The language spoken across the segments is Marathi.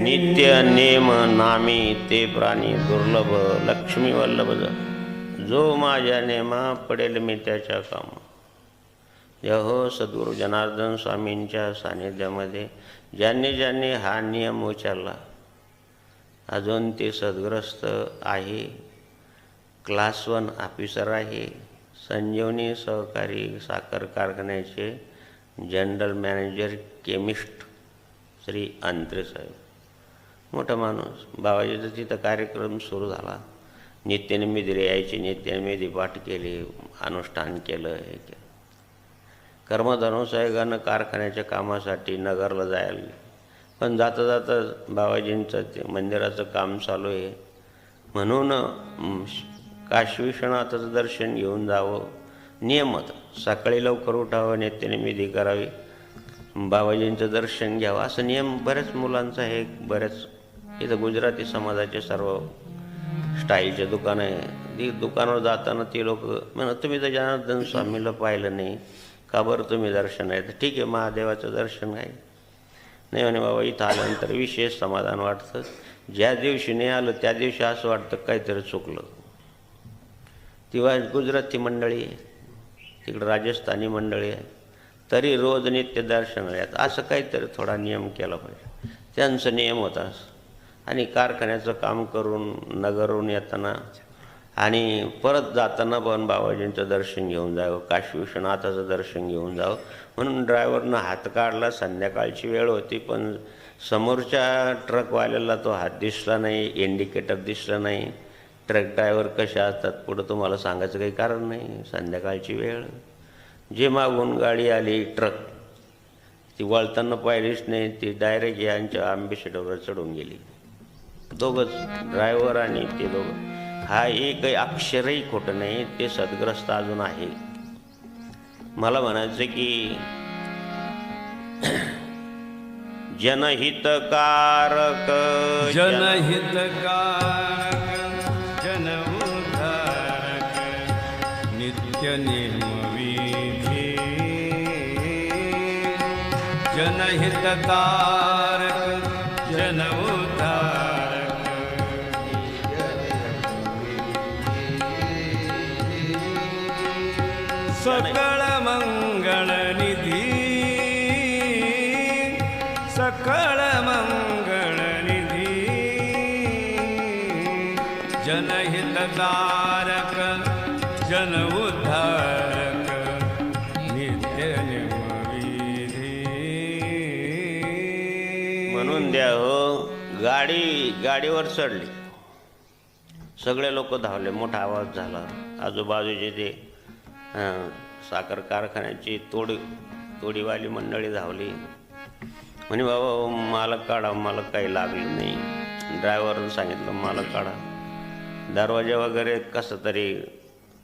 नित्य नेम नामी ते प्राणी दुर्लभ लक्ष्मी वल्लभ जो. माझ्या नेमा पडेल मी त्याच्या काम. यहो सद्गुरू जनार्दन स्वामींच्या सानिध्यामध्ये ज्यांनी ज्यांनी हा नियम उचलला अजून ते सद्ग्रस्त आहे. क्लास वन ऑफिसर आहे संजीवनी सहकारी साखर कारखान्याचे general manager chemist Shri Antre साहेब. मोठा माणूस. बाबाजीचा तिथं कार्यक्रम सुरू झाला. नित्यनिमिती यायचे नित्यनिमिती पाठ केली अनुष्ठान केलं हे केलं. कर्मधनुसाहेबानं कारखान्याच्या कामासाठी नगरला जायला पण जाता जाता बाबाजींचं ते मंदिराचं काम चालू आहे. म्हणून अं, दर्शन घेऊन जावं. नियमत सकाळी लवकर उठावं नित्यनिमिती करावी. बाबाजींचं दर्शन घ्यावं. असं नियम बऱ्याच मुलांचा आहे. बऱ्याच इथं गुजराती समाजाचे सर्व स्टाईलचे दुकानं आहे. ती दुकानावर जाताना ती लोक म्हणत तुम्ही तर जनार्दन स्वामीला पाहिलं नाही. का बरं तुम्ही दर्शन आहे तर ठीक आहे महादेवाचं दर्शन आहे. नाही म्हणे बाबा इथं आल्यानंतर विशेष समाधान वाटतं. ज्या दिवशी नाही आलं त्या दिवशी असं वाटतं काहीतरी चुकलं. तेव्हा गुजराती मंडळी आहे. तिकडं राजस्थानी मंडळी आहे. तरी रोज नित्य दर्शन आहेत. असं काहीतरी थोडा नियम केला पाहिजे. त्यांचा नियम होता. आणि कारखान्याचं काम करून नगरहून येताना आणि परत जाताना पण बाबाजींचं दर्शन घेऊन जावं काशी विश्वनाथाचं दर्शन घेऊन जावं. म्हणून ड्रायव्हरनं हात काढला संध्याकाळची वेळ होती पण समोरच्या ट्रकवाल्याला तो हात दिसला नाही इंडिकेटर दिसलं नाही. ट्रक ड्रायव्हर कसे असतात पुढं तुम्हाला सांगायचं काही कारण नाही संध्याकाळची वेळ. जे मागून गाडी आली ट्रक ती वळताना पाहिलीच नाही ती डायरेक्ट यांच्या आंबेसिडरवर चढून गेली. दोघंच ड्रायव्हर आणि ते दोघं. हा एकही अक्षरही खोटं नाही ते सदग्रस्त अजून आहे. मला म्हणायचं की जनहितकारक जन जनहितकारक जनउद्धारक नित्य निर्मविधी जनहितकारक जनउद्धारक। सकळ मंगळ निधी सकळ मंगळ निधी। जनहितकारक जन उद्धारक नित्य म्हणून द्या हो गाडी गाडीवर चढली. सगळे लोक धावले मोठा आवाज झाला. आजूबाजूचे ते साखर कारखान्याची तोड तोडीवाली मंडळी धावली. म्हणे बाबा मालक काढा मला काही लागलं नाही. ड्रायव्हरनं सांगितलं मालक काढा. दरवाजे वगैरे कसं तरी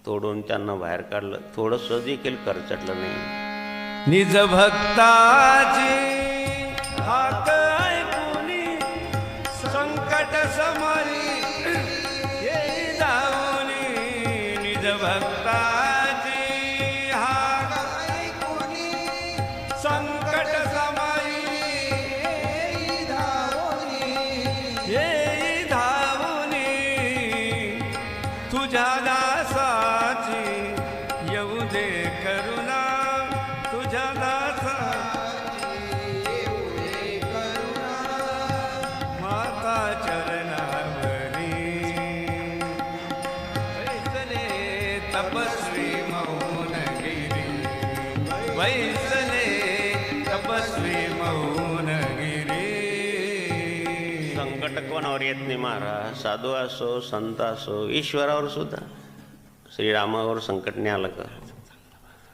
तोडून त्यांना बाहेर काढलं. थोडंसं देखील खर्चटलं नाही. निज भक्ताची हाक ऐकुनी संकट समरी येई निज भक्ता मौन गिरी वैसले तपस्वी मौनगिरी संकट कोणावर येत नाही महाराज. साधू असो संत असो ईश्वरावर सुद्धा श्रीरामावर संकट नाही आलं का?